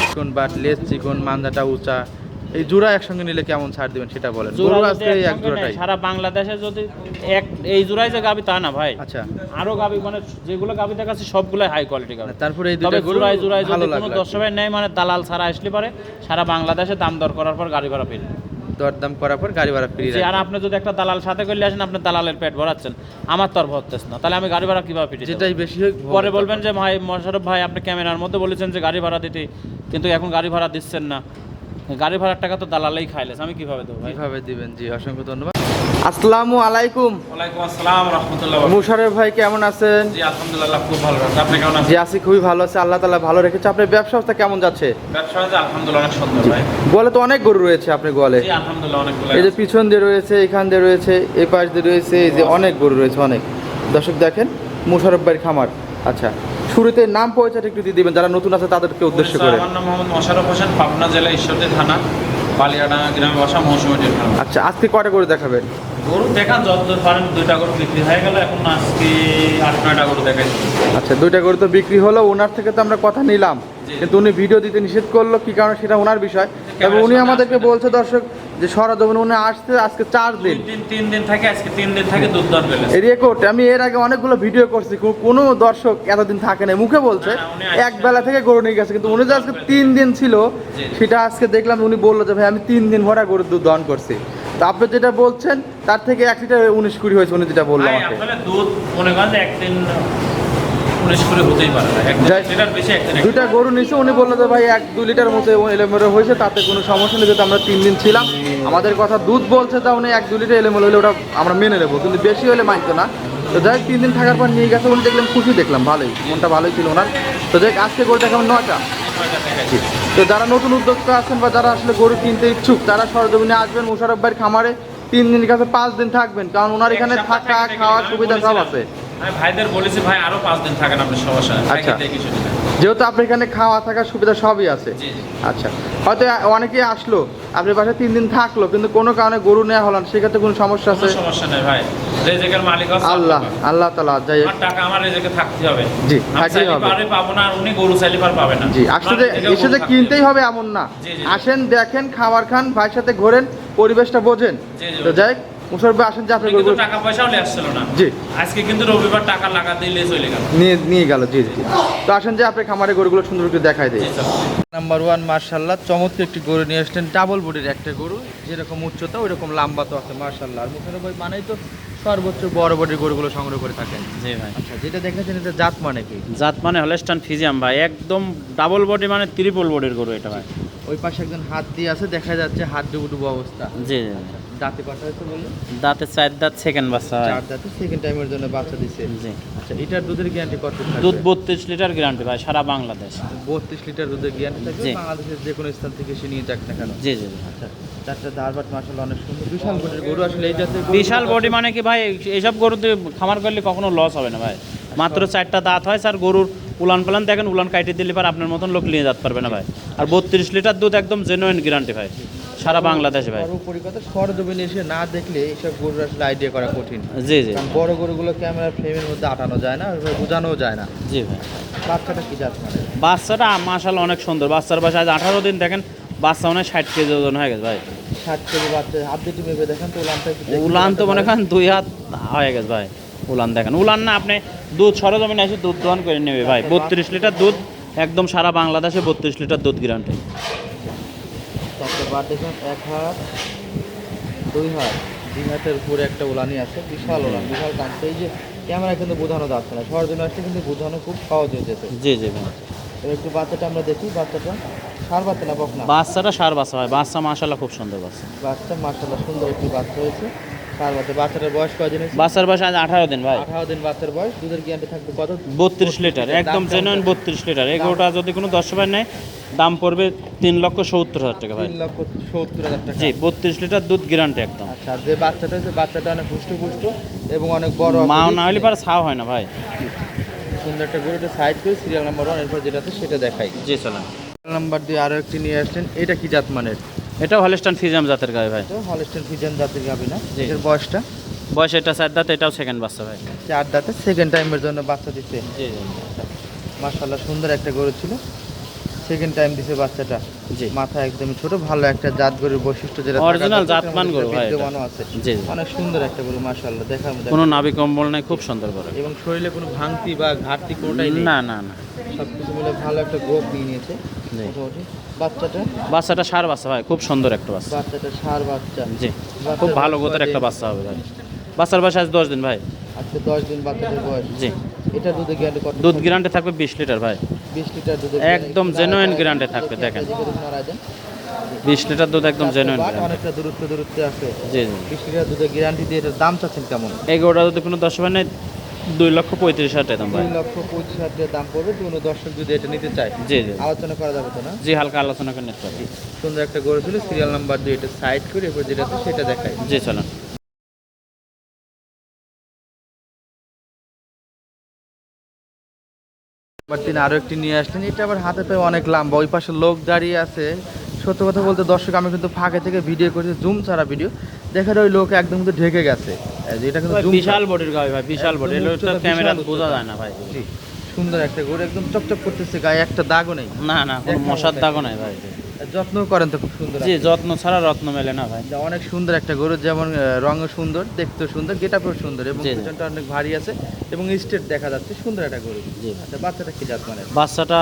চিকন but less চিকন মান্দাটা উঁচা। এই জোড়া একসঙ্গে নিলে কেমন ছাড় দিবেন সেটা বলেন? জোড়া আজকে এক জোড়াটাই। সারা বাংলাদেশে যদি এক এই জোড়ায় যে গাবি তা না ভাই। আচ্ছা। আরও গাবি মানে যেগুলো গাবি দেখাচ্ছে সবগুলো হাই কোয়ালিটি গাবি। তারপরে এই দুটো যদি কোনো দর্শকের নেই মানে দালাল ছাড়া আসলে পারে সারা বাংলাদেশে দাম দর করার পর গাড়ি ভাড়া পেয়ে দরদাম করার পর গাড়ি ভাড়া ফ্রি আর আপনি যদি একটা দালাল সাথে করলে আসেন আপনি দালালের পেট ভরাচ্ছেন। আমার তো আর ভরতেছ না। তাহলে আমি গাড়ি ভাড়া কীভাবে পিটি যেটাই বেশি হোক পরে বলবেন যে ভাই মোশারফ ভাই আপনি ক্যামেরার মধ্যে বলেছেন যে গাড়ি ভাড়া দিতে কিন্তু এখন গাড়ি ভাড়া দিচ্ছেন না। গাড়ি ভাড়ার টাকা তো দালালেই খাইলেছে। আমি কীভাবে দেবো কীভাবে দিবেন? জি অসংখ্য ধন্যবাদ। আসসালামু আলাইকুম। ওয়ালাইকুম আসসালাম রহমতুল্লাহ মুশারফ ভাই কেমন আছেন? জি আলহামদুলিল্লাহ খুব ভালো আছে। আপনি কেমন জি আছি খুবই ভালো আছে আল্লাহ তাআলা ভালো রেখেছে। আপনার ব্যবসা অবস্থা কেমন যাচ্ছে? ব্যবসা আলহামদুলিল্লাহ অনেক সুন্দর ভাই। গোয়ালে তো অনেক গরু রয়েছে আপনি গোয়ালে। জি আলহামদুলিল্লাহ অনেকগুলো এই যে পিছন দিয়ে রয়েছে এখান দিয়ে রয়েছে এই পাশ দিয়ে রয়েছে এই যে অনেক গরু রয়েছে অনেক। দর্শক দেখেন মুশারফ ভাইয়ের খামার। আচ্ছা শুরুতে নাম পরিচয়টা একটু দিয়ে দিবেন যারা নতুন আছে তাদেরকে উদ্দেশ্য করে। আমার নাম মোহাম্মদ মোশারফ হোসেন পাবনা জেলা ঈশ্বরদী থানা। বালিয়াডাঙ্গা গ্রামে বসা মৌসুমীটির ফার্ম আচ্ছা আজকে কয়টা করে দেখাবেন? গরু দেখা যতদূর পারেন দুইটা গরু বিক্রি হয়ে গেল এখন আজকে আট নয়টা গরু দেখাই আচ্ছা দুইটা গরু তো বিক্রি হলো ওনার থেকে তো আমরা কথা নিলাম। কিন্তু উনি ভিডিও দিতে নিষেধ করল কি কারণে সেটা ওনার বিষয়। তবে উনি আমাদেরকে বলছে দর্শক যে সরজমিন উনি আসছে আজকে চার দিন। দিন তিন দিন থাকে আজকে তিন দিন থাকে দুধ দর পেলে এই রেকর্ড আমি এর আগে অনেকগুলো ভিডিও করছি কোনো দর্শক এতদিন থাকে না মুখে বলছে। এক বেলা থেকে গরু নিয়ে গেছে কিন্তু উনি যে আজকে তিন দিন ছিল সেটা আজকে দেখলাম উনি বলল যে ভাই আমি তিন দিন ভরা গরুর দুধ দহন করছি। তো আপনি যেটা বলছেন তার থেকে এক লিটার উনিশ কুড়ি হয়েছে উনি যেটা বলল আমাকে। দুধ মনে করেন একদিন উনিশ করে হতেই পারে না। একদিন যাই- এক লিটার বেশি একদিন গরু নিচে উনি বলল যে ভাই এক দুই লিটার মতো এলোমেলো হয়েছে তাতে কোনো সমস্যা নেই যেহেতু আমরা তিন দিন ছিলাম। আমাদের কথা দুধ বলছে তা উনি এক দুই লিটার এলোমেলো হলে ওটা আমরা মেনে নেব কিন্তু বেশি হলে মানতো না। তো যাই তিন দিন থাকার পর নিয়ে গেছে উনি দেখলাম খুশি দেখলাম ভালোই মনটা ভালোই ছিল ওনার। তো যাই আজকে গরু দেখাবেন নয়টা? তো যারা নতুন উদ্যোক্তা আছেন বা যারা আসলে গরু কিনতে ইচ্ছুক তারা সরজমিনে আসবেন মুশারফ ভাইয়ের খামারে তিন দিন কাছে পাঁচ দিন থাকবেন কারণ ওনার এখানে থাকা থেকে খাওয়ার সুবিধা সব আছে। আমি ভাইদের বলেছি ভাই আরও পাঁচ দিন থাকেন আপনি সমস্যা আচ্ছা। যেহেতু আপনার এখানে খাওয়া থাকার সুবিধা সবই আছে আচ্ছা হয়তো অনেকেই আসলো আপনার বাসায় তিন দিন থাকল কিন্তু কোনো কারণে গরু নেওয়া হলো না সেক্ষেত্রে কোনো সমস্যা আছে সমস্যা নেই ভাই রেজেকের মালিক আল্লাহ আল্লাহ। তালা যাই। টাকা আমার রেজেকে থাকতে হবে জি, থাকতেই হবে। পারে পাবো না আর উনি গরু চাইলে পার পাবে না জি আসলে এসে যে কিনতেই হবে এমন না। আসেন দেখেন খাবার খান ভাইয়ের সাথে ঘোরেন পরিবেশটা বোঝেন। তো যাই হোক, মুশারফ আসেন যে আপনি কিন্তু টাকা পয়সাও নিয়ে আসছিল না। জি। আজকে কিন্তু রবিবার টাকা লাগা দিলে চলে গেল। নিয়ে নিয়ে গেল জি জি তো আসেন যে আপনি খামারে গরুগুলো সুন্দর করে দেখাই দিই। নাম্বার ওয়ান মার্শাল্লাহ চমৎকার একটি গরু নিয়ে আসছেন ডাবল বডির একটা গরু যেরকম উচ্চতা ওই রকম লম্বা তো আছে মার্শাল্লাহ আর মুখের ভাই মানেই তো সর্বোচ্চ বড় বডির গরুগুলো সংগ্রহ করে থাকেন। জি ভাই। আচ্ছা যেটা দেখেছেন এটা জাত মানে কি? জাত মানে হলেস্টান ফিজিয়াম ভাই। একদম ডাবল বডি মানে ত্রিপল বডির গরু এটা ভাই। ওই পাশে একজন হাত দিয়ে আছে দেখা যাচ্ছে হাত ডুবু ডুবু অবস্থা। জি। দাঁতে কথা হয়েছে বললেন? দাঁতে চার দাঁত সেকেন্ড বাচ্চা ভাই চার দাঁতে সেকেন্ড টাইমের জন্য বাচ্চা দিছে। জি। আচ্ছা এটার দুধের গ্যারান্টি কত দুধ বত্রিশ লিটার গ্যারান্টি ভাই সারা বাংলাদেশ। বত্রিশ লিটার দুধের গ্যারান্টি থাকবে বাংলাদেশের যে কোনো স্থান থেকে সে নিয়ে যাক না কেন? জি জি। আচ্ছা চারটা ধারবাট মাসাল অনেক সুন্দর। বিশাল বডির গরু আসলে এই জাতের বিশাল বডি মানে কি ভাই এইসব গরুতে খামার করলে কখনো লস হবে না ভাই। মাত্র চারটা দাঁত হয় স্যার গরুর উলান পালান দেখেন উলান কাইটে দিলে পার আপনার মতন লোক নিয়ে যেতে পারবে না ভাই। আর বত্রিশ লিটার দুধ একদম জেনুইন গ্যারান্টি ভাই। সারা বাংলাদেশে ভাই। কথা সরজমিনে এসে না দেখলে এইসব গরুর আসলে আইডিয়া করা কঠিন। জি জি। বড় গরুগুলো ক্যামেরার ফ্রেমের মধ্যে আটানো যায় না বোঝানোও যায় না। জি ভাই। বাচ্চাটা কি জাত মানে? বাচ্চাটা মাসাল অনেক সুন্দর। বাচ্চার বাসা আজ আঠারো দিন দেখেন বাচ্চা মানে ষাট কেজি ওজন হয়ে গেছে ভাই। ষাট কেজি বাচ্চা হাত দিয়ে মেপে দেখেন তো উলানটা উলান তো মনে করেন দুই হাত হয়ে গেছে ভাই উলান দেখেন। উলান না আপনি দুধ সরজমিনে এসে দুধ দোয়ান করে নেবে ভাই। বত্রিশ লিটার দুধ একদম সারা বাংলাদেশে বত্রিশ লিটার দুধ গ্যারান্টি চারটে বার দেখুন এক হাত দুই হাত। দুই হাতের উপরে একটা ওলানি আছে বিশাল ওলান বিশাল কাঁচতে এই যে ক্যামেরা কিন্তু বোঝানো যাচ্ছে না সরজমিনে আসলে কিন্তু বোঝানো খুব সহজ হয়ে যেত। জি জি এবার একটু বাচ্চাটা আমরা দেখি বাচ্চাটা সার বাচ্চা না বক না? বাচ্চাটা সার বাচ্চা হয় বাচ্চা মাশাল্লাহ খুব সুন্দর বাচ্চা। বাচ্চা মার্শাল্লাহ সুন্দর একটি বাচ্চা হয়েছে সার বাচ্চা। বাচ্চাটার বয়স কয়দিন বাচ্চার বয়স আজ আঠারো দিন ভাই। আঠারো দিন বাচ্চার বয়স দুধের গ্যারান্টি থাকবে কত? বত্রিশ লিটার একদম দাম জেনুইন বত্রিশ লিটার। এগুলোটা যদি কোনো দশ রুপিয়ার নেয় দাম পড়বে তিন লক্ষ সত্তর হাজার টাকা ভাই। তিন লক্ষ সত্তর হাজার টাকা। জি বত্রিশ লিটার দুধ গ্যারান্টি একদম। আচ্ছা যে বাচ্চাটা হয়েছে বাচ্চাটা অনেক পুষ্ট পুষ্ট এবং অনেক বড় মা না হলে পারে ছাও হয় না ভাই। সুন্দর একটা গরু এটা সাইড করে সিরিয়াল নাম্বার ওয়ান এরপর যেটা আছে সেটা দেখাই। জি চলেন। নাম্বার দিয়ে আরও একটি নিয়ে আসছেন এটা কি জাত মানের? এটা হলিস্টান ফিজাম জাতের গায়ে ভাই। হলস্টেন ফিজিয়ান জাতের গাবি না? জি। এর বয়সটা? বয়স এটা চার দাঁত এটাও সেকেন্ড বাচ্চা ভাই। চার দাঁতে সেকেন্ড টাইমের জন্য বাচ্চা দিচ্ছে। জি জি। মাশাল্লাহ সুন্দর একটা গরু ছিল। সেকেন্ড টাইম দিছে বাচ্চাটা। জি। মাথা একদমই ছোট ভালো একটা জাত গরুর বৈশিষ্ট্য যেটা দরকার, জাতমান গরু ভাই। বিদ্যমানও আছে। জি অনেক সুন্দর একটা গরু মাশাল্লাহ দেখার মধ্যে কোনো নাভি কম্বল নাই খুব সুন্দর করে এবং শরীরে কোনো ভাঙতি বা ঘাটতি কোনোটাই নেই। না না না। সব কিছু মিলে ভালো একটা গ্রোথ নিয়ে নিয়েছে মোটামুটি। বাচ্চাটা? বাচ্চাটা সার বাচ্চা ভাই খুব সুন্দর একটা বাচ্চা। বাচ্চাটা সার বাচ্চা। জি খুব ভালো গোতের একটা বাচ্চা হবে ভাই। বাচ্চার বয়স আজ দশ দিন ভাই। আজকে দশ দিন বাচ্চাটার বয়স। জি। এটা দুধে গ্যারান্টি কত দুধ গ্যারান্টি থাকবে বিশ লিটার ভাই। লিটার দুধে একদম genuine guarantee থাকবে, দেখেন। বিশ লিটার দুধ একদম জেনুইন অনেকটা দূরত্ব দূরত্বে আছে। জি জি। বিশ লিটার দুধের গ্যারান্টি দিয়ে এটার দাম চাচ্ছেন কেমন? এই গরুটা যদি কোনো দশ মানে দুই লক্ষ পঁয়ত্রিশ হাজার টাকা দাম দুই লক্ষ পঁচিশ হাজার টাকা দাম পড়বে কোনো দর্শক যদি এটা নিতে চায়। জি জি। আলোচনা করা যাবে তো না? জি হালকা আলোচনা করে নিতে পারবে সুন্দর একটা গরু ছিল সিরিয়াল নাম্বার দুই এটা সাইড করে এরপর যেটা সেটা দেখাই। জি চলেন। নাম্বার তিনি আরও একটি নিয়ে আসলেন। এটা আবার হাতে পায়ে অনেক লম্বা। ওই পাশে লোক দাঁড়িয়ে আছে। সত্য কথা বলতে দর্শক আমি কিন্তু ফাঁকে থেকে ভিডিও করছি জুম ছাড়া ভিডিও। দেখা যায় ওই লোক একদম কিন্তু ঢেকে গেছে। এটা কিন্তু বিশাল বডির গাড়ি ভাই বিশাল বডি ক্যামেরা বোঝা যায় না ভাই। জি, সুন্দর একটা গরু একদম চকচক করতেছে গায়ে একটা দাগও নেই। না না কোনো মশার দাগ দাগও নাই ভাই। যত্ন করেন তো খুব সুন্দর জি যত্ন ছাড়া রত্ন মেলে না ভাই। অনেক সুন্দর একটা গরু যেমন রঙও সুন্দর দেখতেও সুন্দর গেটাপও সুন্দর এবং জি। অনেক ভারী আছে এবং স্টেট দেখা যাচ্ছে সুন্দর একটা গরু। জি। আচ্ছা বাচ্চাটা কি জাত মানে? বাচ্চাটা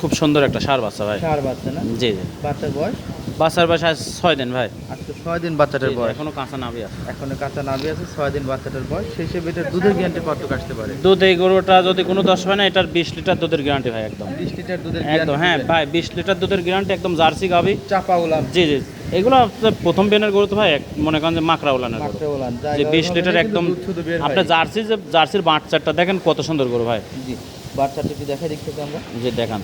খুব সুন্দর একটা সার বাচ্চা ভাই। সার বাচ্চা না? জি জি। বাচ্চার বয়স? বাচ্চার বয়স আজ ছয় দিন ভাই। আজকে ছয় দিন বাচ্চাটার বয়স। এখনও কাঁচা নাভি আছে। এখনও কাঁচা নাভি আছে ছয় দিন বাচ্চাটার বয়স। সেই হিসেবে এটার দুধের গ্যারান্টি কত কাটতে পারে। দুধ এই গরুটা যদি কোনো দশ হয় না এটার বিশ লিটার দুধের গ্যারান্টি ভাই একদম। বিশ লিটার দুধের একদম হ্যাঁ ভাই বিশ লিটার দুধের গ্যারান্টি একদম জার্সি গাবি চাপা উলান। জি জি এগুলো প্রথম বেনের গরু তো ভাই মনে করেন যে মাকড়া উলানের যে বিশ লিটার একদম আপনার জার্সি যে জার্সির বাচ্চাটা দেখেন কত সুন্দর গরু ভাই। জি। বাচ্চাটা কি দেখা দেখতে তো আমরা যে দেখান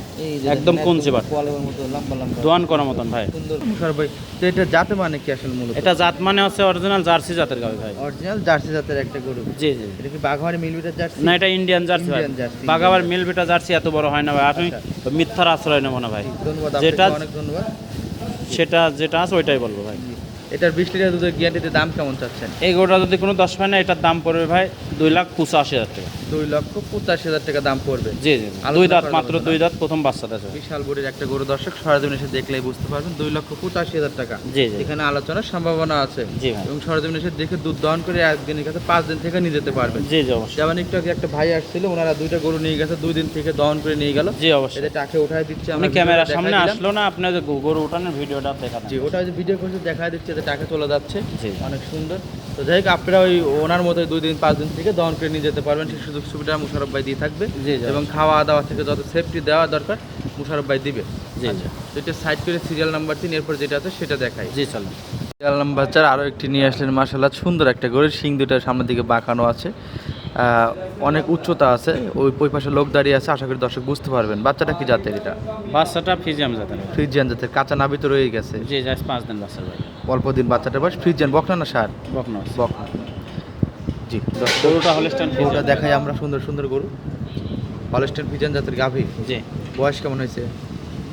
একদম দেখেন, কঞ্চি কোয়ালের মতো লম্বা লম্বা। দোয়ান করার মতন ভাই। সুন্দর। মুখার ভাই। তো এটা জাতে মানে কি আসলে মূলত? এটা জাত মানে হচ্ছে অরিজিনাল জার্সি জাতের গাবি ভাই। অরিজিনাল জার্সি জাতের একটা গরু। জি জি। এটা কি বাঘমারি মিলবিটার জার্সি? না এটা ইন্ডিয়ান জার্সি ভাই। Jersey। মিলবিটা জার্সি এত বড় হয় না ভাই। আপনি মিথ্যার আশ্রয় নেব না ভাই। ধন্যবাদ যেটা অনেক ধন্যবাদ। সেটা যেটা আছে ওইটাই বলব ভাই। এটার বিশ লিটার দুধের গ্যারান্টিতে দাম কেমন চাচ্ছেন? এই গরুটা যদি কোনো দশ পায় না এটার দাম পড়বে ভাই দুই লাখ পঁচাশি হাজার টাকা। দুই লক্ষ পঁচাশি হাজার টাকা দাম পড়বে। জি জি দুই দাঁত মাত্র দুই দাঁত প্রথম বাচ্চাটা আছে। বিশাল বড়ির একটা গরু দর্শক সরজমিন এসে দেখলেই বুঝতে পারবেন দুই লক্ষ পঁচাশি হাজার টাকা। জি জি। এখানে আলোচনার সম্ভাবনা আছে। জি এবং সরজমিন এসে দেখে দুধ দহন করে একদিনের কাছে পাঁচ দিন থেকে নিয়ে যেতে পারবেন। জি জি অবশ্যই। যেমন একটু আগে একটা ভাই আসছিল ওনারা দুইটা গরু নিয়ে গেছে দুই দিন থেকে দহন করে নিয়ে গেল। জি অবশ্যই। এদের টাকে উঠাই দিচ্ছে আমরা ক্যামেরার সামনে আসলো না আপনার গরু উঠানোর ভিডিওটা দেখা জি ওটা যে ভিডিও করছে দেখা দিচ্ছে যে টাকা চলে যাচ্ছে। অনেক সুন্দর। তো যাই হোক আপনারা ওই ওনার মতো দুই দিন পাঁচ দিন থেকে দহন করে নিয়ে যেতে পারবেন। সেই সুযোগ সুবিধা মুশারফ ভাই দিয়ে থাকবে এবং খাওয়া দাওয়া থেকে যত সেফটি দেওয়া দরকার মুশারফ ভাই দিবে। জি জি। আচ্ছা, এটা সাইড করে সিরিয়াল নাম্বার তিন এরপর যেটা আছে সেটা দেখাই। জি চলো। সিরিয়াল নাম্বার চার আরও একটি নিয়ে আসলেন মার্শাল্লাহ সুন্দর একটা গরুর শিং দুটা সামনের দিকে বাঁকানো আছে। অনেক উচ্চতা আছে ওই ওই পাশে লোক দাঁড়িয়ে আছে আশা করি দর্শক বুঝতে পারবেন। বাচ্চাটা কি জাতের এটা? বাচ্চাটা ফিজিয়াম জাতের। ভাই। ফ্রিজিয়ান জাতের কাঁচা নাবি তো রয়ে গেছে। জি পাঁচ দিন বাচ্চার ভাই অল্প দিন বাচ্চাটা বয়স ফ্রিজিয়ান বকনা না সার? বকনা। বকনা। জি। গরুটা হলস্টাইন গরুটা দেখাই আমরা সুন্দর সুন্দর গরু। হলস্টেন ফিজিয়ান জাতের গাভী। জি। বয়স কেমন হয়েছে?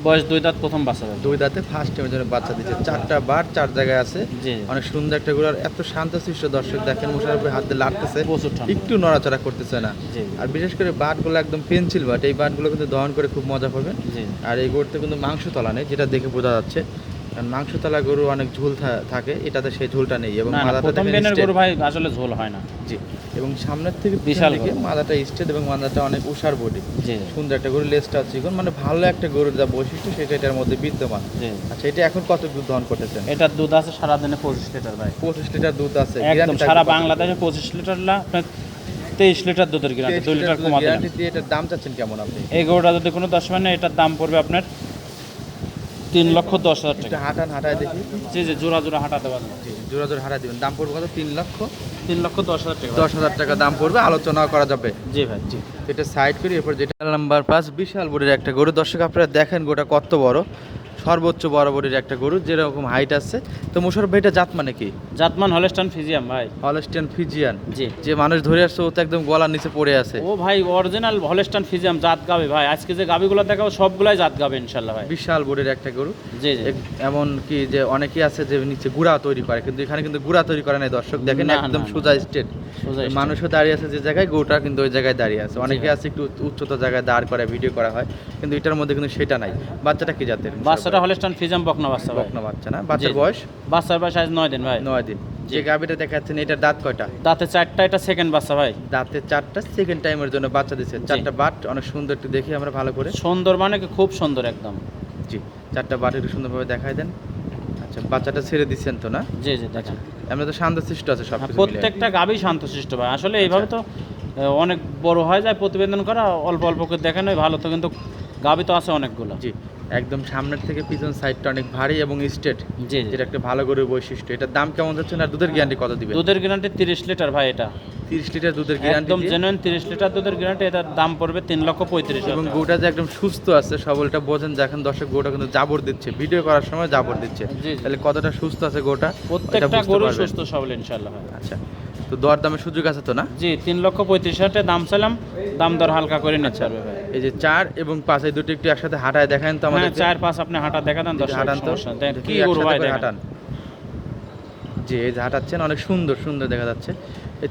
বয়স দুই দাঁত প্রথম বাচ্চা দুই দাঁতে ফার্স্ট টাইমের জন্য বাচ্চা দিচ্ছে। চারটা বার চার জায়গায় আছে। অনেক সুন্দর একটা গরু। আর এত শান্তশিষ্ট দর্শক দেখেন মশার উপরে হাত দিয়ে লাড়তেছে একটু নড়াচড়া করতেছে না। আর বিশেষ করে বাটগুলো একদম পেন্সিল বাট এই বাটগুলো কিন্তু দহন করে খুব মজা পাবেন। আর এই গরুতে কিন্তু মাংস তলা নেই যেটা দেখে বোঝা যাচ্ছে। কারণ গরু অনেক ঝুল থাকে এটাতে সেই ঝুলটা নেই এবং দেখেন গরু ভাই আসলে ঝোল হয় না। জি এবং সামনের থেকে বিশাল। স্টেট এবং মাথাটা অনেক উষার বডি। সুন্দর একটা গরু লেজটা চিকন মানে ভালো একটা গরুর যা বৈশিষ্ট্য সেটা এটার মধ্যে বিদ্যমান। আচ্ছা এটা এখন কত দুধ দহন করতেছেন? এটার দুধ আছে সারাদিনে পঁচিশ লিটার ভাই। পঁচিশ লিটার দুধ আছে একদম সারা বাংলাদেশে পঁচিশ লিটার না তেইশ লিটার দুধের গ্যারান্টি দুই লিটার দুধের কমা দিলাম guarantee দিয়ে এটার দাম চাচ্ছেন কেমন আপনি? এই গরুটা যদি কোনো দশ মানে এটার দাম পড়বে আপনার তিন লক্ষ দশ হাজার টাকা। হাঁটান হাঁটায় দেখি। জি জি জোড়া জোড়া হাঁটাতে পারবেন জোড়া জোড়া হাঁটা দিবেন। দাম পড়বে কত? তিন লক্ষ? তিন লক্ষ দশ হাজার টাকা। দশ হাজার টাকা দাম পড়বে আলোচনা করা যাবে। জি ভাই জি। এটা সাইড করি এরপর যেটা নাম্বার পাঁচ বিশাল বড়ির একটা গরু। দর্শক আপনারা দেখেন গোটা কত বড়। সর্বোচ্চ বরাবরের একটা গরু যেরকম হাইট আছে। তো মোশারফ ভাই এটা জাত মানে কি? জাতমান হলস্টান ফিজিয়াম ভাই। Holstein Friesian? জি। যে মানুষ ধরে আসছে ও তো একদম গলার নিচে পড়ে আছে। ও ভাই অরিজিনাল হলেস্টান ফিজিয়াম জাত গাবে ভাই। আজকে যে গাবিগুলো দেখাবো সবগুলাই জাত গাবে ইনশাল্লাহ ভাই। বিশাল বোর্ডের একটা গরু। জি জি। এমন কি যে অনেকেই আছে যে নিচে গুড়া তৈরি করে কিন্তু এখানে কিন্তু গুড়া তৈরি করে নাই দর্শক। দেখেন একদম না, না। সোজা স্টেট মানুষও দাঁড়িয়ে আছে যে জায়গায় গরুটা কিন্তু ওই জায়গায় দাঁড়িয়ে আছে। অনেকে আছে একটু উচ্চতা জায়গায় দাঁড় করে ভিডিও করা হয় কিন্তু এটার মধ্যে কিন্তু সেটা নাই। বাচ্চাটা কি জাতের? বাচ্চাটা হলেস্টান ফিজিয়াম বকনা বাচ্চা বকনা বাচ্চা না? বাচ্চার। বয়স? বাচ্চার বয়স আজ নয় দিন ভাই। নয় দিন। যে গাভিটা দেখাচ্ছেন এটার দাঁত কয়টা? দাঁতে চারটা এটা সেকেন্ড বাচ্চা ভাই। দাঁতে চারটা সেকেন্ড টাইমের জন্য বাচ্চা দিচ্ছে। চারটা বাট অনেক সুন্দর একটু দেখি আমরা ভালো করে। সুন্দর মানে কি খুব সুন্দর একদম। জি চারটা বাট একটু সুন্দরভাবে দেখাই দেন। আচ্ছা বাচ্চাটা ছেড়ে দিচ্ছেন তো না? জি জি দেখেন। আমরা তো শান্তশিষ্ট আছে সব হ্যাঁ। প্রত্যেকটা গাবি শান্তশিষ্ট ভাই। আসলে এইভাবে তো অনেক বড় হয়ে যায় প্রতিবেদন করা অল্প অল্প করে দেখানো ভালো তো কিন্তু গাবি তো আছে অনেকগুলো। জি। একদম সামনের থেকে পিছন সাইডটা অনেক ভারী এবং স্ট্রেট জি যেটা একটা ভালো গরুর বৈশিষ্ট্য। এটার দাম কেমন যাচ্ছে আর দুধের গ্যারান্টি কত দিবে দুধের গ্যারান্টি তিরিশ লিটার ভাই এটা। তিরিশ লিটার দুধের গ্যারান্টি একদম জেনুইন তিরিশ লিটার দুধের গ্যারান্টি এটার দাম পড়বে তিন লক্ষ পঁয়ত্রিশ এবং গোটা যে একদম সুস্থ আছে সবলটা বোঝেন যে এখন দর্শক গরুটা কিন্তু জাবর দিচ্ছে। ভিডিও করার সময় জাবর দিচ্ছে। তাহলে কতটা সুস্থ আছে গোটা? প্রত্যেকটা গরু সুস্থ সবল ইনশাল্লাহ আচ্ছা। তো দর দামের সুযোগ আছে তো না? জি তিন লক্ষ পঁয়ত্রিশ হাজার দাম চাইলাম দাম দর হালকা করে নিতে পারবে ভাই। এই যে চার এবং পাঁচ এই দুটো একটু একসাথে হাঁটায় দেখান তো আমাদের হ্যাঁ চার পাঁচ আপনি হাঁটা দেখা দেন দশ হাঁটান তো। কি ভাই হাঁটান। জি এই যে হাঁটাচ্ছেন অনেক সুন্দর সুন্দর দেখা যাচ্ছে।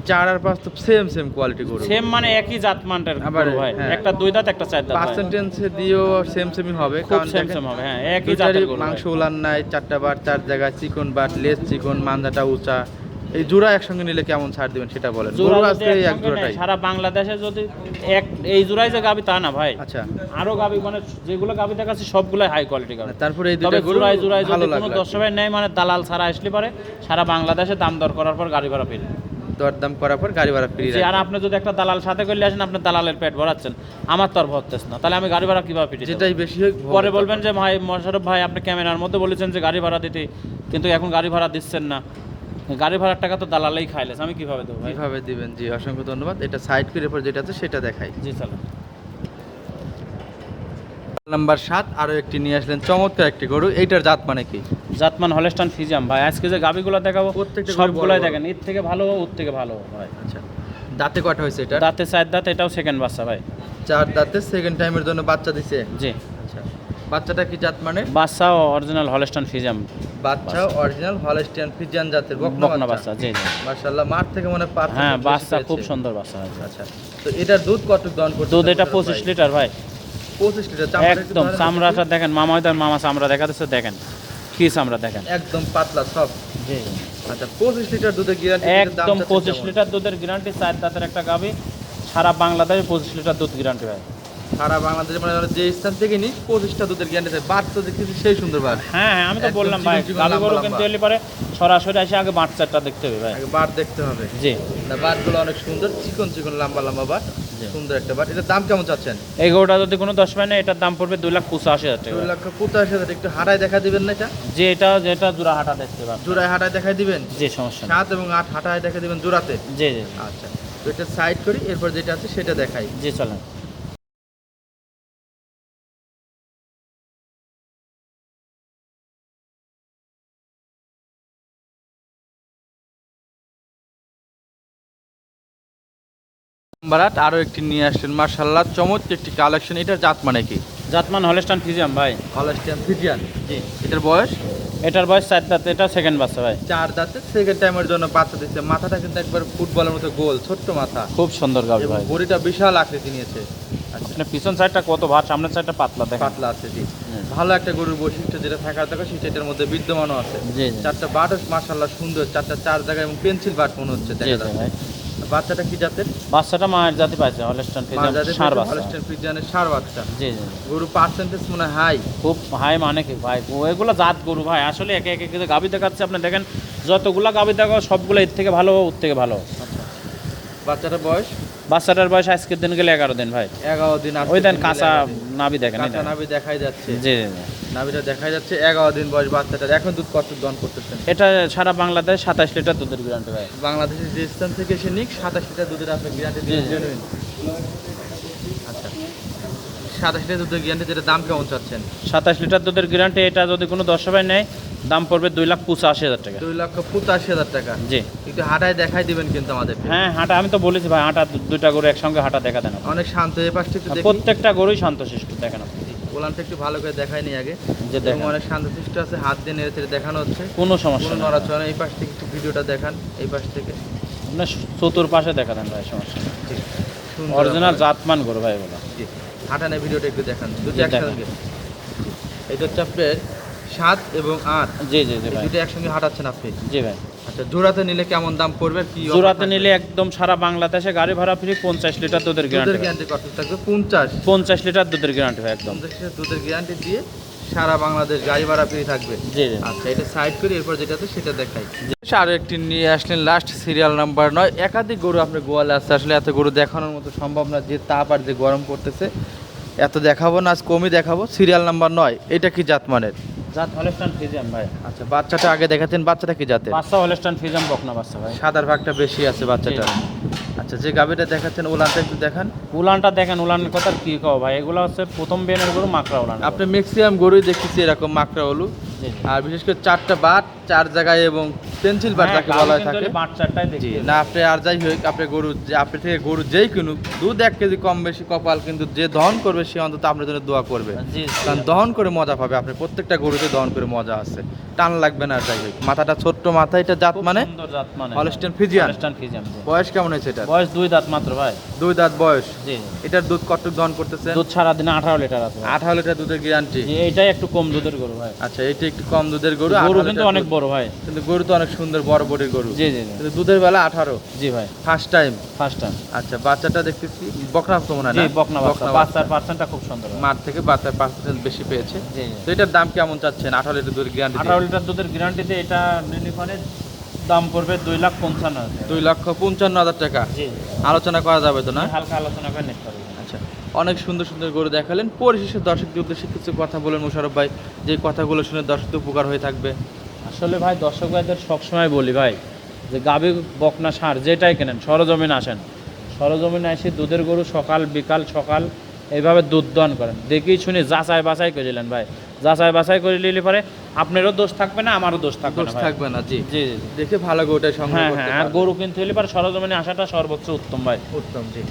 চার আর পাঁচ তো সেম সেম কোয়ালিটি গরু। সেম মানে একই জাত মানটার আবার, ভাই। হ্যাঁ। একটা দুই দাঁত একটা চার দাঁত ভাই। পার্সেন্টেন্সে দিয়েও সেম সেমই হবে কারণ সেম সেম হবে হ্যাঁ একই জাতের গরু মাংস। উলান নাই চারটা বার চার জায়গায় চিকন বাট লেস চিকন মাঞ্জাটা উঁচা। এই জোড়া একসঙ্গে নিলে কেমন ছাড় দিবেন সেটা বলেন? জোড়া আজকে এই এক জোড়াটাই। সারা বাংলাদেশে যদি এক এই জোড়াই যে গাবি তা না ভাই। আচ্ছা। আরও গাবি মানে যেগুলো গাবি দেখাচ্ছি সবগুলাই হাই কোয়ালিটি গাবি। তারপরে এই দুটো গরু জোড়ায় জোড়ায় যদি কোনো দশ নেয় মানে দালাল ছাড়া আসলে পারে সারা বাংলাদেশে দাম দর করার পর গাড়ি ভাড়া পেলে দরদাম করার পর গাড়ি ভাড়া ফ্রি আর আপনি যদি একটা দালাল সাথে করলে আসেন আপনি দালালের পেট ভরাচ্ছেন। আমার তো আর ভরতেছ না। তাহলে আমি গাড়ি ভাড়া কীভাবে পিটি যেটাই বেশি হোক পরে বলবেন যে ভাই মোশারফ ভাই আপনি ক্যামেরার মধ্যে বলেছেন যে গাড়ি ভাড়া দিতে। কিন্তু এখন গাড়ি ভাড়া দিচ্ছেন না। গাড়ি ভাড়ার টাকা তো দালালেই খাইলেছে আমি কীভাবে দেবো কীভাবে দিবেন? জি অসংখ্য ধন্যবাদ। এটা সাইড করে পর যেটা আছে সেটা দেখাই। জি চালান। নাম্বার সাত আরও একটি নিয়ে আসলেন। চমৎকার একটি গরু। এইটার জাত মানে কি? জাতমান হলেস্টান ফিজিয়াম। ভাই আজকে যে গাবিগুলো দেখাবো সবগুলাই। দেখেন। এর থেকে ভালো ওর থেকে ভালো ভাই। আচ্ছা। দাঁতে কটা হয়েছে এটা দাঁতে চার দাঁত এটাও সেকেন্ড বাচ্চা ভাই। চার দাঁতে সেকেন্ড টাইমের জন্য বাচ্চা দিছে? জি। বাচ্চাটা কি জাত মানে? বাচ্চা অরিজিনাল হলেস্টান ফিজিয়াম। বাচ্চা অরিজিনাল হলস্টিয়ান ফিজিয়ান জাতের বকনা বাচ্চা। জি জি। মাশাআল্লাহ মাঠ থেকে মনে পাঁচ হ্যাঁ বাচ্চা খুব সুন্দর বাচ্চা আচ্ছা তো এটার দুধ কত দন করতে দুধ এটা পঁচিশ লিটার ভাই। পঁচিশ লিটার চামড়া একটু একদম চামড়াটা দেখেন মামা মামাইদার মামা চামড়া দেখাতেছে দেখেন। কি চামড়া দেখেন? একদম পাতলা সব জি। আচ্ছা পঁচিশ লিটার দুধের গ্যারান্টি একদম পঁচিশ লিটার দুধের গ্যারান্টি চার দাঁতের একটা গাবি সারা বাংলাদেশে পঁচিশ লিটার দুধ গ্যারান্টি ভাই। সারা বাংলাদেশে মানে যে স্থান থেকে নিই পঁচিশটা দুধের গ্যারান্টি থাকে তো দেখতেছি সেই সুন্দর বাট হ্যাঁ হ্যাঁ আমি তো বললাম ভাই লম্বা গরু কিনতে হলে পরে সরাসরি এসে আগে বাট চারটা দেখতে হবে ভাই। আগে বাট দেখতে হবে। জি। না বাটগুলো অনেক সুন্দর চিকন চিকন লম্বা লম্বা বাট জি। সুন্দর একটা বাট এটার দাম কেমন চাচ্ছেন? এই গরুটা যদি কোনো দশ পায় না এটার দাম পড়বে দুই লাখ পঁচাশি হাজার টাকা। দুই লাখ পঁচাশি হাজার। একটু হাঁটায় দেখা দিবেন না এটা? যে এটা যেটা জোড়া হাটা দেখতে পাবেন। জোড়ায় হাঁটায় দেখাই দিবেন? যে সমস্যা। সাত এবং আট হাঁটায় দেখা দিবেন জোড়াতে? জি জি আচ্ছা তো এটা সাইড করি এরপর যেটা আছে সেটা দেখাই। জি চলেন। নাম্বার আট আরও একটি নিয়ে আসছেন মার্শাল্লাহ চমৎকার একটি কালেকশন এটার জাত মানে কি? জাতমান হলেস্টান ফিজিয়াম ভাই। হলস্টিয়ান ফিজিয়ান জি। এটার বয়স? এটার বয়স চার দাঁত এটা সেকেন্ড বাচ্চা ভাই। চার দাঁতে সেকেন্ড টাইমের জন্য বাচ্চা দিচ্ছে। মাথাটা কিন্তু একবার ফুটবলের মতো গোল ছোট্ট মাথা। খুব সুন্দর এবং ভাই। বড়িটা বিশাল আকৃতি নিয়েছে। আচ্ছা। আপনার পিছন সাইডটা কত ভার সামনের সাইডটা পাতলা দেখেন। পাতলা আছে জি। ভালো একটা গরুর বৈশিষ্ট্য যেটা থাকার দরকার সেটা এটার মধ্যে বিদ্যমানও আছে। চারটা বাটও মার্শাল্লাহ সুন্দর। চারটা চার জায়গায় এবং পেন্সিল বাট মনে হচ্ছে দেখা যাচ্ছে। ভাই। বাচ্চাটা কি জাতের? বাচ্চাটা মায়ের জাতি পাইছে হলেস্টান ফ্রিজিয়ান সার বাচ্চা। হলস্টিয়ান ফ্রিজিয়ানের সার বাচ্চা। জি জি। গরু পার্সেন্টেজ মনে হাই খুব হাই মানে কি ভাই? এগুলো জাত গরু ভাই আসলে একে একে কিন্তু গাবি দেখাচ্ছে। আপনি দেখেন যতগুলা গাবি দেখাও সবগুলো এর থেকে ভালো ওর থেকে ভালো। বাচ্চাটার বয়স? বাচ্চাটার বয়স আজকের দিন গেলে এগারো দিন ভাই। এগারো দিন ওই দেন কাঁচা। নাবি দেখেন নাবি কাঁচা। নাভি দেখাই যাচ্ছে। জি নাবিটা নাভিটা দেখাই যাচ্ছে এগারো দিন বয়স বাচ্চাটার। এখন দুধ কত দন করতেছেন? এটা সারা বাংলাদেশ সাতাশ লিটার দুধের গ্যারান্টি ভাই। বাংলাদেশের যে স্থান থেকে সে নিক সাতাশ লিটার দুধের আপনি গ্যারান্টি আচ্ছা সাতাশ লিটার দুধের গ্যারান্টি যেটা দাম কেমন চাচ্ছেন? সাতাশ লিটার দুধের গ্যারান্টি এটা যদি কোনো দশ সবাই নেয় দাম পড়বে দুই লাখ পঁচাশি হাজার টাকা। দুই লক্ষ পঁচাশি হাজার টাকা। জি। একটু হাঁটায় দেখাই দিবেন কিন্তু আমাদের। হ্যাঁ হাঁটা আমি তো বলেছি ভাই হাঁটা দুইটা গরু একসঙ্গে হাঁটা দেখা দেন অনেক শান্ত এই পাশটা প্রত্যেকটা গরুই শান্তশিষ্ট দেখেন আপনি। ওলানটা একটু ভালো করে দেখাই নি আগে। যে দেখেন। অনেক শান্তশিষ্ট আছে হাত দিয়ে নেড়ে চেড়ে দেখানো হচ্ছে। কোনো সমস্যা নড়াচড়া নেই। এই পাশ থেকে একটু ভিডিওটা দেখান এই পাশ থেকে। আপনার চতুর পাশে দেখা দেন ভাই সমস্যা অরিজিনাল জাতমান গরু ভাই এগুলো। জি হাঁটানে ভিডিওটা একটু দেখান। দুটো একসঙ্গে? এটা হচ্ছে আপনার সাত এবং আট। জি জি জি দুটো একসঙ্গে হাঁটাচ্ছেন আপনি? জি ভাই। আচ্ছা জোড়াতে নিলে কেমন দাম পড়বে? কি জোড়াতে নিলে একদম সারা বাংলাদেশে গাড়ি ভাড়া ফ্রি পঞ্চাশ লিটার দুধের দুধের গ্যারান্টি গ্যারান্টি কত থাকবে? পঞ্চাশ। পঞ্চাশ লিটার দুধের গ্যারান্টি ভাই একদম। দুধের গ্যারান্টি দিয়ে সারা বাংলাদেশ গাড়ি ভাড়া ফ্রি থাকবে। জি আচ্ছা এটা সাইড করি এরপর যেটা আছে সেটা দেখাই। আরও একটি নিয়ে আসলেন লাস্ট সিরিয়াল নাম্বার নয়। একাধিক গরু আপনার গোয়ালে আসছে আসলে এত গরু দেখানোর মতো সম্ভব না যে তাপ আর যে গরম পড়তেছে। এত দেখাবো না আজ কমই দেখাবো। সিরিয়াল নাম্বার নয়। এটা কি জাতমানের? জাত হলেস্টান ফিজিয়াম ভাই। আচ্ছা বাচ্চাটা আগে দেখাতেন। বাচ্চাটা কি জাতের? বাচ্চা হলেস্টান ফিজিয়াম বকনা বাচ্চা ভাই। সাদার ভাগটা বেশি আছে বাচ্চাটা আচ্ছা যে গাবিটা দেখাচ্ছেন ওলানটা একটু দেখান। উলানটা দেখেন উলানের কথা কি কও ভাই? এগুলো হচ্ছে প্রথম বেনের গরু মাকড়া উলান আপনি ম্যাক্সিমাম গরুই দেখতেছি এরকম মাকড়া হলু। আর বিশেষ করে চারটা বাট চার জায়গায় এবং পেন্সিল বাট হ্যাঁ, যাকে বলা হয় থাকে। ওই বাচ্চাটাই দেখি। না আপনি আর যাই হোক আপনি গরু যে আপনি থেকে গরু যেই কিনুক দুধ এক কেজি কম বেশি কপাল কিন্তু যে দহন করবে সে অন্তত আপনার জন্য দোয়া করবে। জি। কারণ দহন করে মজা পাবে আপনি প্রত্যেকটা গরুতে দহন করে মজা আছে। টান লাগবে না যাই হোক। মাথাটা ছোট্ট মাথা এটা জাত মানে? সুন্দর জাত মানে। হলস্টেন ফিজিয়ান হলস্টাইন ফিজিয়াম জি। বয়স কেমন হয়েছে এটা বয়স দুই দাঁত মাত্র ভাই। দুই দাঁত বয়স? জি এটার দুধ কতটুকু দহন করতেছে দুধ সারা দিনে আঠারো লিটার আছে ভাই। আঠারো লিটার দুধের গ্যারান্টি জি, এইটাই একটু কম দুধের গরু ভাই। আচ্ছা এটা একটু কম দুধের গরু গরু কিন্তু অনেক বড় ভাই। কিন্তু গরু তো অনেক সুন্দর বড় বডির গরু। জি জি কিন্তু দুধের বেলা আঠারো। জি ভাই। ফার্স্ট টাইম ফার্স্ট টাইম আচ্ছা বাচ্চাটা দেখতেছি বকনা তো মনে হয় জি বকনা বাচ্চা। বাচ্চা। বাচ্চার পার্সেন্টটা খুব সুন্দর। মাঠ থেকে বাচ্চার পার্সেন্ট বেশি পেয়েছে। জি তো এটার দাম কেমন চাচ্ছেন? আঠারো লিটার দুধ গ্যারান্টি লিটার দুধের গ্যারান্টিতে এটা পরে দাম পড়বে দুই লাখ পঞ্চান্ন হাজার। দুই লক্ষ পঞ্চান্ন হাজার টাকা। জি। আলোচনা করা যাবে তো না? হালকা আলোচনা করে নিতে পারবে আচ্ছা অনেক সুন্দর সুন্দর গরু দেখালেন। পরিশেষে দর্শকদের উদ্দেশ্যে কিছু কথা বলেন মুশারফ ভাই। যে কথাগুলো শুনে দর্শকদের উপকার হয়ে থাকবে। আসলে ভাই দর্শক ভাইদের সবসময় বলি ভাই যে গাভী বকনা সার যেটাই কেনেন সরজমিন আসেন। সরজমিনে এসে দুধের গরু সকাল বিকাল সকাল এইভাবে দুধ দান করেন। দেখেই শুনে যাচাই বাছাই করেছিলেন ভাই। যাচাই বাছাই করে নিলে পরে আপনারও দোষ থাকবে না আমারও দোষ থাকবে দোষ থাকবে না জি। জি। দেখে ভালো গরুটাই সংগ্রহ হ্যাঁ করতে হ্যাঁ আর গরু কিনতে হলে পরে সরজমিনে আসাটা সর্বোচ্চ উত্তম ভাই। উত্তম জি।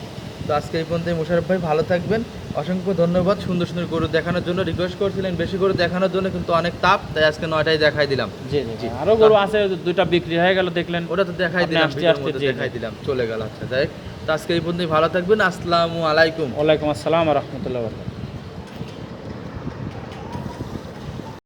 তো আজকে এই পর্যন্ত মোশারফ ভাই ভালো থাকবেন। অসংখ্য ধন্যবাদ। সুন্দর সুন্দর গরু দেখানোর জন্য রিকোয়েস্ট করছিলেন। বেশি গরু দেখানোর জন্য কিন্তু অনেক তাপ তাই আজকে নয়টাই দেখাই দিলাম। জি জি আরও গরু আছে দুইটা বিক্রি হয়ে গেল দেখলেন। ওটা তো দেখাই দিলাম। দেখাই দিলাম চলে গেল আচ্ছা যাই। তো আজকে এই পর্যন্তই ভালো থাকবেন। আসসালামু আলাইকুম। ওয়ালাইকুম আসসালাম রহমতুল্লাহ